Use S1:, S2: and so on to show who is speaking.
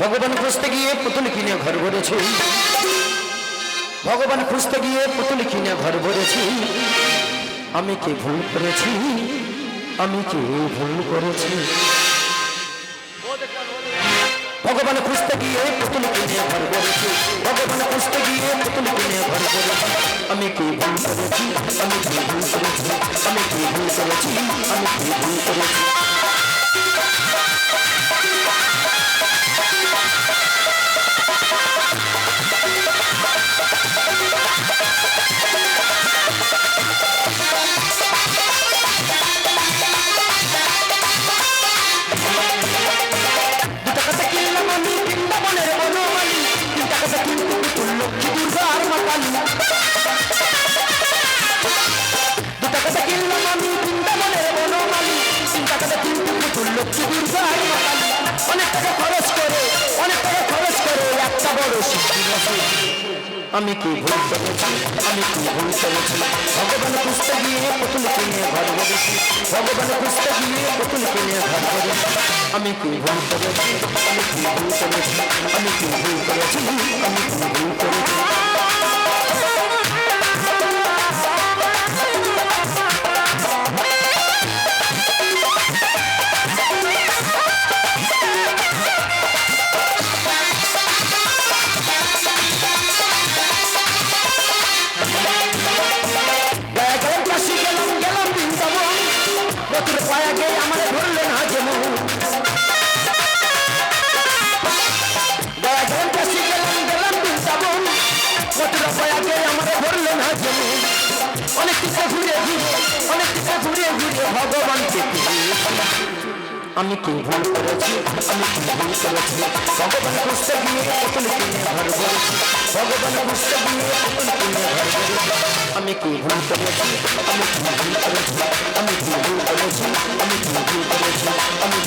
S1: ভগবান খুঁজতে গিয়ে পুতুল কিনে ঘর ভরেছি ভগবান খুঁজতে গিয়ে পুতুল কিনে ঘর ভরেছি আমি কি ভুল করেছি? আমি কি ভুল করেছি? ভগবান খুঁজতে গিয়ে পুতুল কিনে ঘর করেছি। ভগবান খুঁজতে গিয়ে পুতুল কিনে ঘর করেছি। আমি কি ভুল করেছি? আমি কি ভুল করেছি? আমি কি ভুল করেছি? আমি কি ভুল করেছি? আমি কি ভুল করেছি? আমি কি ভুল করেছি? ভগবান খুঁজতে গিয়ে পুতুল কিনে ঘর করেছি। ভগবান খুঁজতে গিয়ে পুতুল কিনে ঘর করেছি। আমি কি ভুল করেছি? আমি কি ভুল করেছি? আমি কি ভুল করেছি? আমি কি ভুল করেছি? বতুর পায়া গে আমার ধরলে না যেমন গয়া গেলাম গেলাম গেলাম বৃন্দাবন। বতুর পায়া আমার ধরলে না অনেক দিকে ঘুরে ঘুরে, অনেক দিকে ঘুরে ঘুরে ভগবানকে। আমি কি ভুল করেছি? আমি কি ভুল করেছি? ভগবান খুঁজতে গিয়ে পুতুল কিনে ঘর করেছি। ভগবান খুঁজতে গিয়ে পুতুল কিনে ঘর আমি কি ভুল করেছি আমি আমি আমি